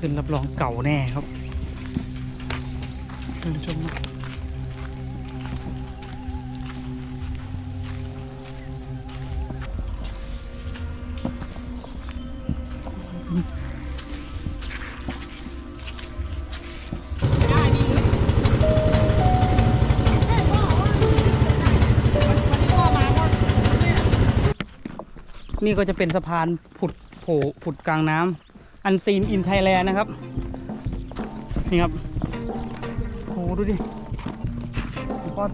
ขึ้นรับรองเก่าแน่ครับเชิญชมนะนี่ก็จะเป็นสะพานผุดโผล่ผุดกลางน้ำ อันซีนอินไทยแลนด์นะครับ นี่ครับโหดูดิก็